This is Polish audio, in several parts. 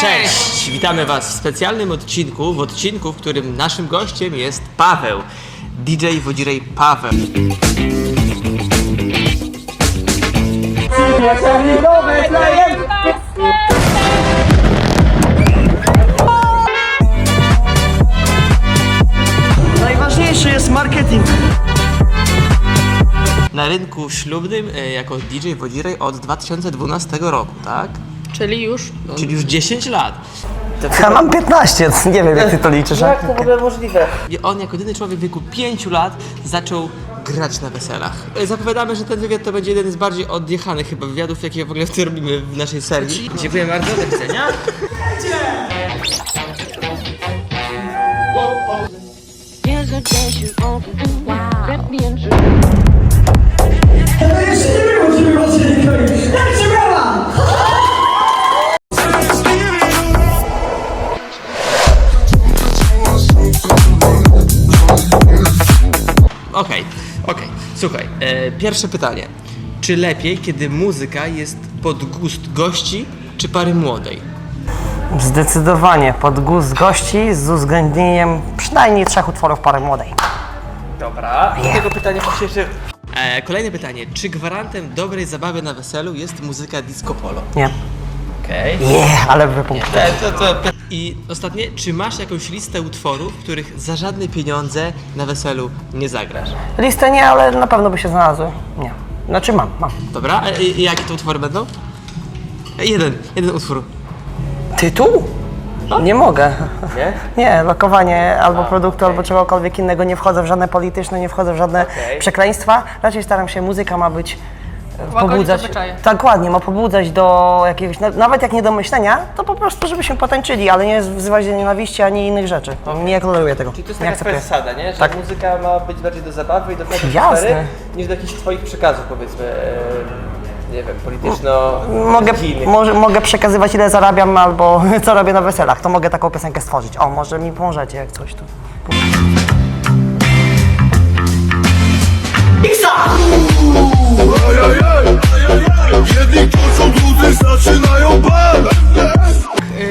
Cześć! Witamy Was w specjalnym odcinku, w odcinku, w którym naszym gościem jest Paweł. DJ Wodzirej Paweł. Najważniejszy jest marketing. Na rynku ślubnym e, jako DJ Wodzirej od 2012 roku, tak? Czyli już Czyli już 10 lat. Ja mam 15, nie wiem jak ty to liczysz. Jak to w ogóle możliwe? I on jako jedyny człowiek w wieku 5 lat zaczął grać na weselach. E, Zapowiadamy, że ten wywiad to będzie jeden z bardziej odjechanych chyba wywiadów, jakie w ogóle w robimy w naszej serii. Dziękuję bardzo, do widzenia. Here's a dance you won't wow. Let me introduce pierwsze pytanie. Czy lepiej, kiedy muzyka jest pod gust gości, czy pary młodej? Zdecydowanie pod gust gości z uwzględnieniem przynajmniej trzech utworów pary młodej. Dobra. Do tego pytania muszę jeszcze... E, kolejne pytanie. Czy gwarantem dobrej zabawy na weselu jest muzyka disco polo? Nie. Okej. Nie, ale wypunkt. To, to, to. I ostatnie, czy masz jakąś listę utworów, których za żadne pieniądze na weselu nie zagrasz? Listę nie, ale na pewno by się znalazły. Nie. Znaczy mam, mam. Dobra, a, i, i jakie to utwory będą? Jeden, jeden utwór. Tytuł? Nie mogę. Nie? Nie, lokowanie albo produktu, albo czegokolwiek innego. Nie wchodzę w żadne polityczne, nie wchodzę w żadne przekleństwa. Raczej staram się, muzyka ma być pobudzać. obyczaje. Tak, ładnie, ma pobudzać do jakiegoś, na- nawet jak nie do myślenia, to po prostu, żebyśmy potańczyli, ale nie wzywać do nienawiści ani innych rzeczy. Nie toleruję tego. Czyli to jest nie taka akceptuję. zasada, nie? Że Tak. muzyka ma być bardziej do zabawy i do Jasne. atmosfery, niż do jakichś twoich przekazów, powiedzmy, e, nie wiem, polityczno Mogę, religijnych. może, mogę przekazywać ile zarabiam albo co robię na weselach, to mogę taką piosenkę stworzyć. O, może mi pomożecie jak coś tu. Jedni kończą, drudzy zaczynają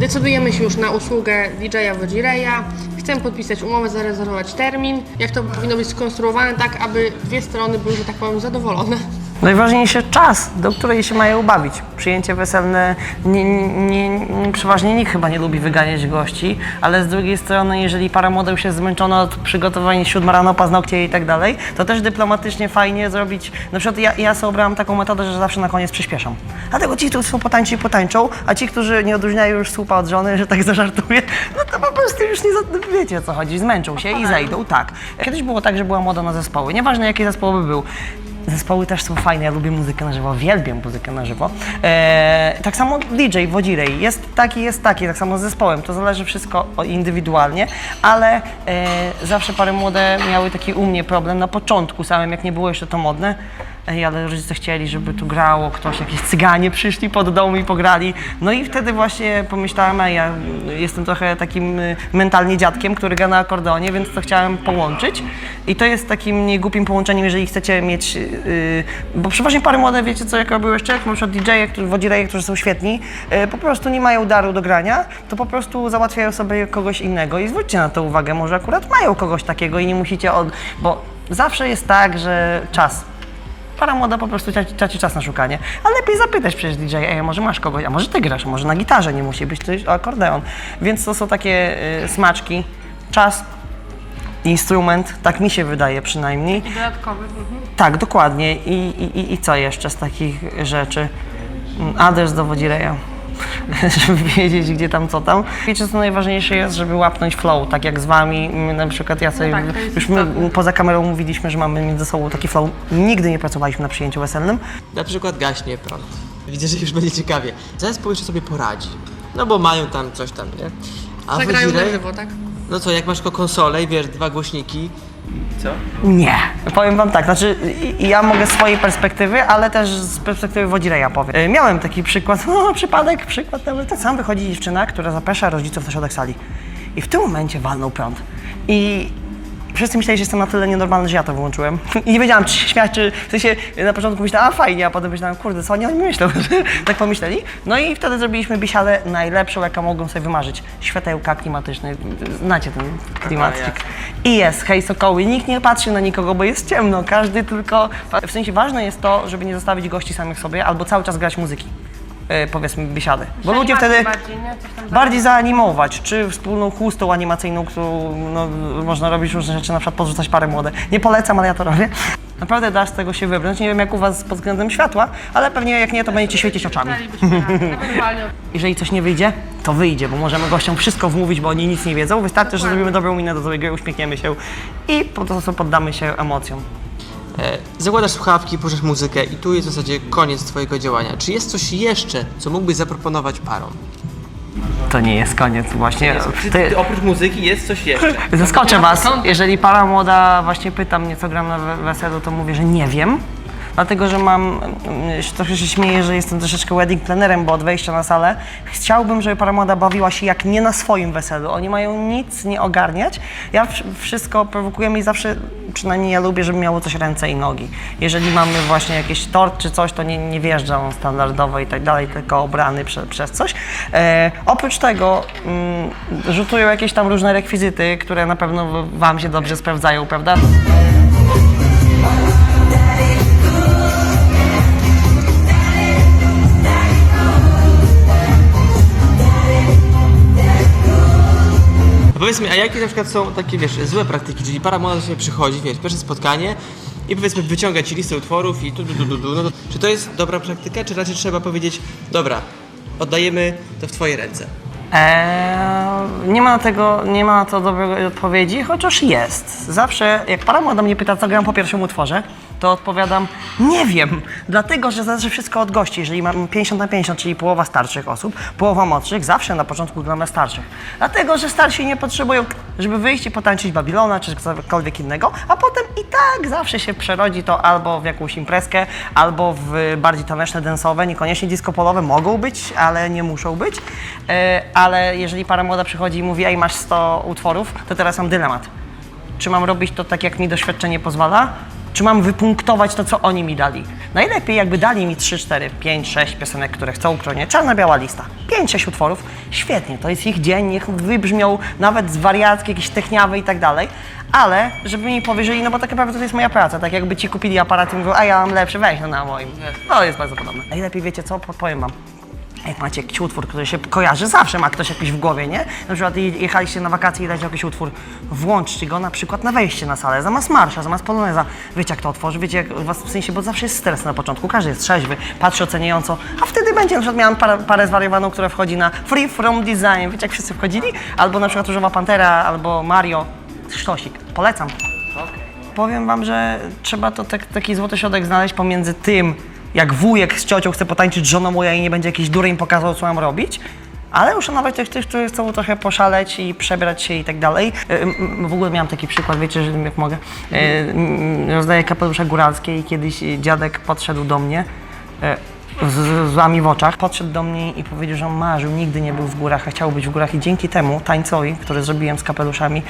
decydujemy się już na usługę DJ-a Wodzireja. Chcemy podpisać umowę, zarezerwować termin. Jak to powinno być skonstruowane tak, aby dwie strony były, że tak powiem, zadowolone. Najważniejszy czas, do której się mają bawić. Przyjęcie weselne, nie, nie, nie, przeważnie nikt chyba nie lubi wyganiać gości, ale z drugiej strony, jeżeli para młoda już jest zmęczona od przygotowania siódma rano, paznokcie i tak dalej, to też dyplomatycznie fajnie zrobić. Na przykład ja, ja sobie obrałam taką metodę, że zawsze na koniec przyspieszam. Dlatego ci, którzy są potańczy, potańczą, a ci, którzy nie odróżniają już słupa od żony, że tak zażartuję, no to po prostu już nie za, wiecie o co chodzi, zmęczą się i zejdą, tak. Kiedyś było tak, że była moda na zespoły, nieważne jaki zespoł by był. Zespoły też są fajne, ja lubię muzykę na żywo, uwielbiam muzykę na żywo. Eee, tak samo DJ Wodzirej, jest taki, jest taki, tak samo z zespołem, to zależy wszystko indywidualnie, ale e, zawsze pary młode miały taki u mnie problem na początku samym, jak nie było jeszcze to modne, Ej, ale rodzice chcieli, żeby tu grało ktoś, jakieś cyganie przyszli pod dom i pograli. No i wtedy właśnie pomyślałem, a ja jestem trochę takim y, mentalnie dziadkiem, który gra na akordeonie, więc to chciałem połączyć. I to jest takim niegłupim połączeniem, jeżeli chcecie mieć, yy, bo przeważnie pary młode, wiecie co, jak robią jeszcze, jak na przykład DJ-e, którzy, wodzireje, którzy są świetni, yy, po prostu nie mają daru do grania, to po prostu załatwiają sobie kogoś innego i zwróćcie na to uwagę, może akurat mają kogoś takiego i nie musicie od... bo zawsze jest tak, że czas para młoda po prostu traci, traci czas na szukanie. A lepiej zapytać przecież DJ, ej, może masz kogoś, a może ty grasz, może na gitarze nie musi być coś, akordeon. Więc to są takie y, smaczki, czas, instrument, tak mi się wydaje przynajmniej. Dodatkowy. Tak, dokładnie. I, i, i- i co jeszcze z takich rzeczy? Mm, Adres do wodzireja. żeby wiedzieć, gdzie tam, co tam. Wiecie, co najważniejsze jest, żeby łapnąć flow, tak jak z wami, my na przykład ja sobie, tak, to jest już my istotne. poza kamerą mówiliśmy, że mamy między sobą taki flow. Nigdy nie pracowaliśmy na przyjęciu weselnym. Na przykład gaśnie prąd. Widzę, że już będzie ciekawie. Zespół jeszcze sobie poradzi. No bo mają tam coś tam, nie? A Zagrają na żywo, tak? No co, jak masz tylko konsolę i wiesz, dwa głośniki, Nie. Powiem wam tak, znaczy ja mogę z swojej perspektywy, ale też z perspektywy wodzireja powiem. E, Miałem taki przykład, no przypadek, przykład nawet. Tak sam wychodzi dziewczyna, która zaprasza rodziców na środek sali. I w tym momencie walnął prąd. I wszyscy myśleli, że jestem na tyle nienormalny, że ja to wyłączyłem. I nie wiedziałam, czy się śmiać, czy w sensie na początku myślałam, a fajnie, a potem myślałam, kurde, co oni o mnie myślą, że tak pomyśleli. No i wtedy zrobiliśmy bisiadę najlepszą, jaką mogą sobie wymarzyć. Światełka klimatyczne, znacie ten klimatyk. I jest, hej sokoły, nikt nie patrzy na nikogo, bo jest ciemno, każdy tylko, w sensie ważne jest to, żeby nie zostawić gości samych sobie, albo cały czas grać muzyki. E, Powiedzmy bisiady. Bo ludzie wtedy bardziej, nie? Coś tam bardziej zaanimować, czy wspólną chustą animacyjną, którą no, można robić różne rzeczy, na przykład podrzucać parę młode. Nie polecam, ale ja to robię. Naprawdę da z tego się wybrnąć. Nie wiem jak u was pod względem światła, ale pewnie jak nie, to będziecie świecić oczami. Ewentualnie Jeżeli coś nie wyjdzie, to wyjdzie, bo możemy gościom wszystko wmówić, bo oni nic nie wiedzą. Wystarczy, że zrobimy dobrą minę do gry, uśmiechniemy się i po prostu poddamy się emocjom. E, zakładasz słuchawki, puszczasz muzykę i tu jest w zasadzie koniec twojego działania. Czy jest coś jeszcze, co mógłbyś zaproponować parom? To nie jest koniec właśnie. Czy, Ty- ty, oprócz muzyki jest coś jeszcze? Zaskoczę was. Jeżeli para młoda właśnie pyta mnie, co gram na we- weselu, to mówię, że nie wiem. Dlatego, że mam, mm, trochę się śmieję, że jestem troszeczkę wedding planerem, bo od wejścia na salę chciałbym, żeby para młoda bawiła się jak nie na swoim weselu. Oni mają nic nie ogarniać. Ja wsz- wszystko prowokujemy i zawsze, przynajmniej ja lubię, żeby miało coś ręce i nogi. Jeżeli mamy właśnie jakiś tort czy coś, to nie, nie wjeżdżam standardowo i tak dalej, tylko obrany prze, przez coś. E, oprócz tego mm, rzutują jakieś tam różne rekwizyty, które na pewno wam się dobrze sprawdzają, prawda? Powiedz mi, a jakie na przykład są takie, wiesz, złe praktyki, czyli para młoda do przychodzi, wiesz, pierwsze spotkanie i powiedzmy wyciąga ci listę utworów i tu, tu, tu, tu, tu, no to, czy to jest dobra praktyka, czy raczej trzeba powiedzieć, dobra, oddajemy to w twoje ręce? Eee, nie ma na tego, nie ma na to dobrej odpowiedzi, chociaż jest. Zawsze, jak para młoda mnie pyta, co gram po pierwszym utworze, to odpowiadam, nie wiem, dlatego, że zależy wszystko od gości. Jeżeli mam 50 na 50, czyli połowa starszych osób, połowa młodszych, zawsze na początku gram na starszych. Dlatego, że starsi nie potrzebują, żeby wyjść i potańczyć Babilona, czy cokolwiek innego, a potem i tak zawsze się przerodzi to albo w jakąś imprezkę, albo w bardziej taneczne, densowe, niekoniecznie disco polowe, mogą być, ale nie muszą być. E, ale jeżeli para młoda przychodzi i mówi, ej, masz 100 utworów, to teraz mam dylemat. Czy mam robić to tak, jak mi doświadczenie pozwala? Czy mam wypunktować to, co oni mi dali? Najlepiej jakby dali mi 3, 4, 5, 6 piosenek, które chcą, które nie. Czarna-biała lista. 5, 6 utworów. Świetnie, to jest ich dzień, niech wybrzmią nawet z wariackie, jakieś techniawe i tak dalej. Ale żeby mi powierzyli, no bo tak naprawdę to jest moja praca. Tak jakby ci kupili aparat i mówią, a ja mam lepszy, weź no na moim. No jest bardzo podobne. Najlepiej wiecie co? Po- Powiem wam. Jak macie jakiś utwór, który się kojarzy, zawsze ma ktoś jakiś w głowie, nie? Na przykład je- jechaliście na wakacje i dajcie jakiś utwór, włączcie go na przykład na wejście na salę, zamiast marsza, zamiast poloneza. Wiecie jak to otworzy, wiecie jak was w sensie, bo zawsze jest stres na początku, każdy jest trzeźwy, patrzy oceniająco, a wtedy będzie, na przykład miałam parę, parę zwariowaną, która wchodzi na Free From Design, wiecie jak wszyscy wchodzili? Albo na przykład Różowa Pantera, albo Mario, sztosik, polecam. Powiem wam, że trzeba to tak, taki złoty środek znaleźć pomiędzy tym, jak wujek z ciocią chce potańczyć żoną moja i nie będzie jakiś dury im pokazał, co mam robić, ale uszanować tych, tych, którzy chcą trochę poszaleć i przebrać się i tak dalej. M, W ogóle miałam taki przykład, wiecie, że jak mogę, y, m, rozdaję kapelusze góralskie i kiedyś dziadek podszedł do mnie, y, z z w oczach, podszedł do mnie i powiedział, że on marzył, nigdy nie był w górach, a chciał być w górach. I dzięki temu tańcowi, który zrobiłem z kapeluszami,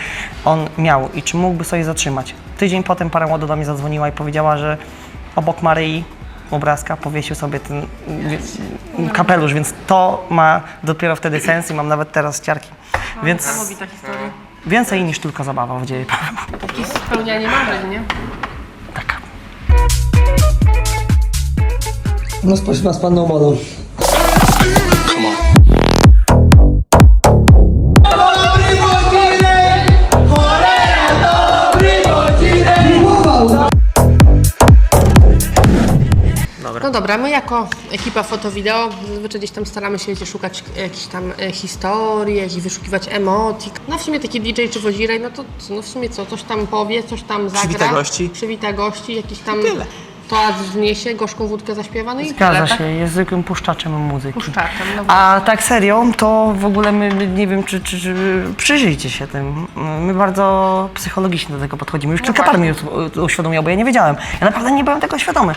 on miał. I czy mógłby sobie zatrzymać. Tydzień potem para młoda do mnie zadzwoniła i powiedziała, że obok Maryi obrazka powiesił sobie ten kapelusz, więc to ma dopiero wtedy sens i mam nawet teraz ciarki. Więc Niesamowita historia. więcej niż tylko zabawa w dzieje. Takie spełnianie marzeń, nie? Tak. No spośród nas panną modą. No dobra, my jako ekipa foto-wideo zazwyczaj gdzieś tam staramy się wiecie, szukać jakichś tam e, historii, jakichś wyszukiwać emotik. No w sumie taki DJ czy wozirej, no to co, no w sumie co, coś tam powie, coś tam zagra. Przywita gości. Przywita gości, jakiś tam tyle. toast wzniesie, gorzką wódkę zaśpiewa, no i Zgadza tyle, tak? się, jest zwykłym puszczaczem muzyki. Puszczaczem, no A tak serio, to w ogóle my, nie wiem, czy, czy, czy przyjrzyjcie się tym. My bardzo psychologicznie do tego podchodzimy. Już kilka par mi uświadomiło, bo ja nie wiedziałem. Ja naprawdę nie byłem tego świadomy.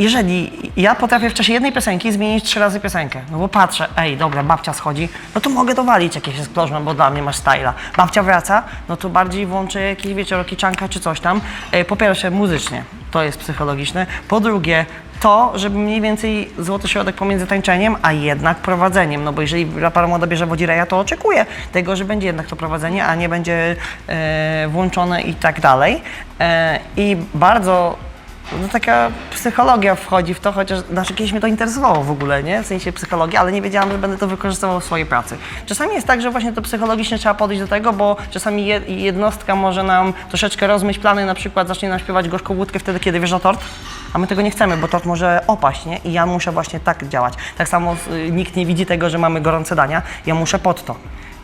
Jeżeli ja potrafię w czasie jednej piosenki zmienić trzy razy piosenkę, no bo patrzę, ej, dobra, babcia schodzi, no to mogę dowalić jakieś explosion, bo dla mnie masz styla. Babcia wraca, no to bardziej włączę jakieś, wiecie, rokiczanka czy coś tam. E, Po pierwsze, muzycznie, to jest psychologiczne. Po drugie, to, żeby mniej więcej złoty środek pomiędzy tańczeniem, a jednak prowadzeniem. No bo jeżeli rapara młoda bierze wodzireja, to oczekuję tego, że będzie jednak to prowadzenie, a nie będzie e, włączone i tak dalej. E, I bardzo no taka psychologia wchodzi w to, chociaż znaczy kiedyś mnie to interesowało w ogóle, nie? W sensie psychologii, ale nie wiedziałam, że będę to wykorzystywał w swojej pracy. Czasami jest tak, że właśnie to psychologicznie trzeba podejść do tego, bo czasami je, jednostka może nam troszeczkę rozmyć plany, na przykład zacznie nam śpiewać gorzką łódkę wtedy, kiedy wjeżdża tort, a my tego nie chcemy, bo tort może opaść, nie? I ja muszę właśnie tak działać. Tak samo y, nikt nie widzi tego, że mamy gorące dania, ja muszę pod to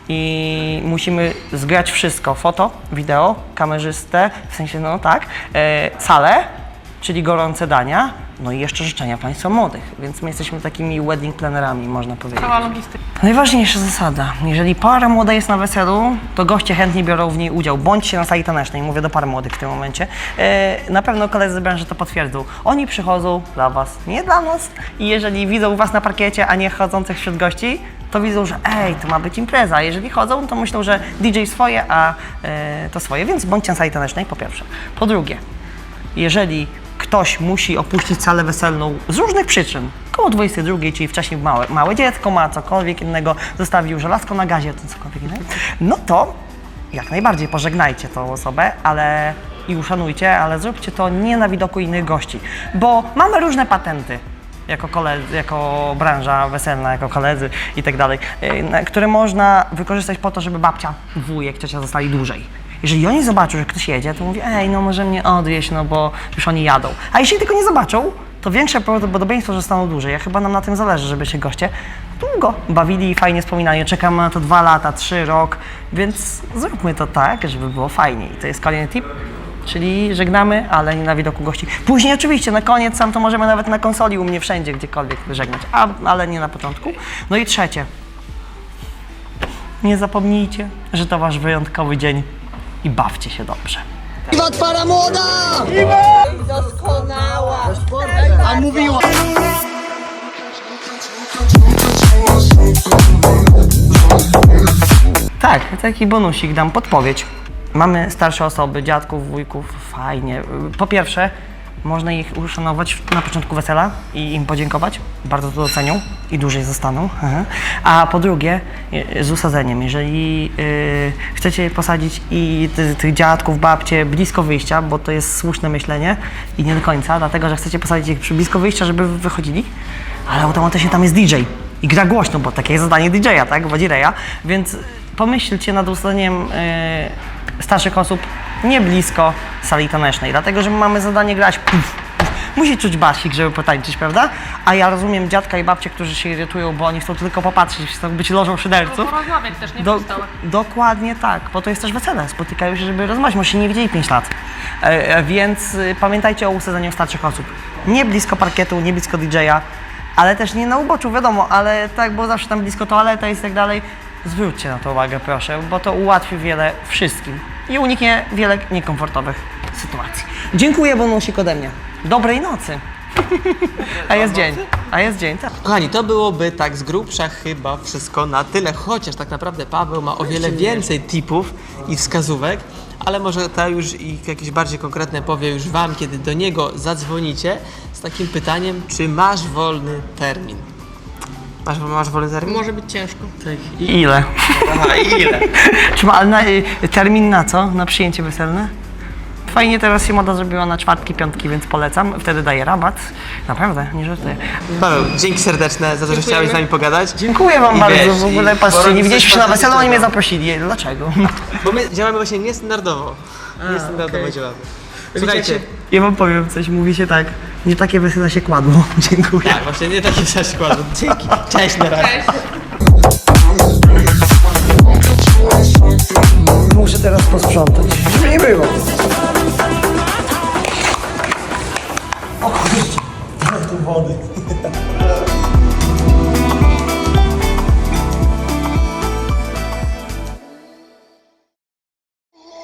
i musimy zgrać wszystko. Foto, wideo, kamerzystę, w sensie no tak, e, salę, czyli gorące dania, no i jeszcze życzenia Państwa młodych. Więc my jesteśmy takimi wedding planerami, można powiedzieć. Cała logistyka. Najważniejsza zasada. Jeżeli para młoda jest na weselu, to goście chętnie biorą w niej udział. Bądźcie na sali tanecznej, mówię do par młodych w tym momencie. E, na pewno koledzy z branży to potwierdzą. Oni przychodzą dla Was, nie dla nas. I jeżeli widzą Was na parkiecie, a nie chodzących wśród gości, to widzą, że ej, to ma być impreza. Jeżeli chodzą, to myślą, że DJ swoje, a e, to swoje. Więc bądźcie na sali tanecznej, po pierwsze. Po drugie, jeżeli ktoś musi opuścić salę weselną z różnych przyczyn, koło 22, czyli wcześniej małe, małe dziecko ma cokolwiek innego, zostawił żelazko na gazie, to cokolwiek innego, no to jak najbardziej pożegnajcie tą osobę, ale i uszanujcie, ale zróbcie to nie na widoku innych gości, bo mamy różne patenty jako, koledzy, jako branża weselna, jako koledzy i tak dalej, na- które można wykorzystać po to, żeby babcia, wujek, ciocia zostali dłużej. Jeżeli oni zobaczą, że ktoś jedzie, to mówię, ej, no może mnie odwieźć, no bo już oni jadą. A jeśli tego nie zobaczą, to większe prawdopodobieństwo, że staną dłużej. Ja chyba nam na tym zależy, żeby się goście długo bawili i fajnie wspominali. Czekam na to dwa lata, trzy, rok, więc zróbmy to tak, żeby było fajniej. To jest kolejny tip. Czyli żegnamy, ale nie na widoku gości. Później oczywiście, na koniec sam to możemy nawet na konsoli u mnie wszędzie, gdziekolwiek żegnać, a, ale nie na początku. No i trzecie. Nie zapomnijcie, że to wasz wyjątkowy dzień i bawcie się dobrze. Iwa para młoda! Doskonała! A mówiła! Tak, taki bonusik dam, podpowiedź. Mamy starsze osoby, dziadków, wujków, fajnie. Po pierwsze, można ich uszanować na początku wesela i im podziękować. Bardzo to docenią i dłużej zostaną. A po drugie, y, z usadzeniem. Jeżeli y, chcecie posadzić i ty, tych dziadków, babcie blisko wyjścia, bo to jest słuszne myślenie i nie do końca, dlatego że chcecie posadzić ich przy blisko wyjścia, żeby wychodzili, ale automatycznie tam jest DJ i gra głośno, bo takie jest zadanie DJ-a, tak, wodzireja, więc pomyślcie nad usadzeniem y, starszych osób nie blisko sali tanecznej, dlatego że my mamy zadanie grać puf, puf. Musi czuć basik, żeby potańczyć, prawda? A ja rozumiem dziadka i babcie, którzy się irytują, bo oni chcą tylko popatrzeć, chcą być lożą szyderców. Porozmawiać też, nie Do, dokładnie tak, bo to jest też wesele. Spotykają się, żeby rozmawiać, może się nie widzieli 5 lat. E, e, więc y, pamiętajcie o usadzeniu starszych osób. Nie blisko parkietu, nie blisko DJ-a, ale też nie na uboczu, wiadomo, ale tak, bo zawsze tam blisko toaleta i tak dalej. Zwróćcie na to uwagę, proszę, bo to ułatwi wiele wszystkim i uniknie wiele niekomfortowych sytuacji. Dziękuję, bonusik ode mnie. Dobrej nocy. A jest dzień, a jest dzień, tak. Kochani, to byłoby tak z grubsza chyba wszystko na tyle, chociaż tak naprawdę Paweł ma o wiele więcej tipów i wskazówek, ale może ta już i jakieś bardziej konkretne powie już Wam, kiedy do niego zadzwonicie z takim pytaniem, czy masz wolny termin? Masz, masz wolny termin? Może być ciężko. I ile? Aha, ile? Czy ma, ale na, y, termin na co? Na przyjęcie weselne? Fajnie teraz się moda zrobiła na czwartki, piątki, więc polecam. Wtedy daje rabat. Naprawdę, nie żartuję. Paweł, dzięki serdeczne za to, że chciałeś z nami pogadać. Dziękuję wam I bardzo, wiesz, w ogóle i patrzcie, nie widzieliśmy się coś na weselu, oni mnie zaprosili. Dlaczego? Bo my działamy właśnie niestandardowo. Niestandardowo działamy. Słuchajcie, Ja wam powiem coś, mówi się tak, nie takie wesela się kładło. Dziękuję. tak, właśnie nie takie zaszkłady. Dzięki. Cześć, na razie. Muszę teraz posprzątać, żeby nie było. O kurczę, tu wody.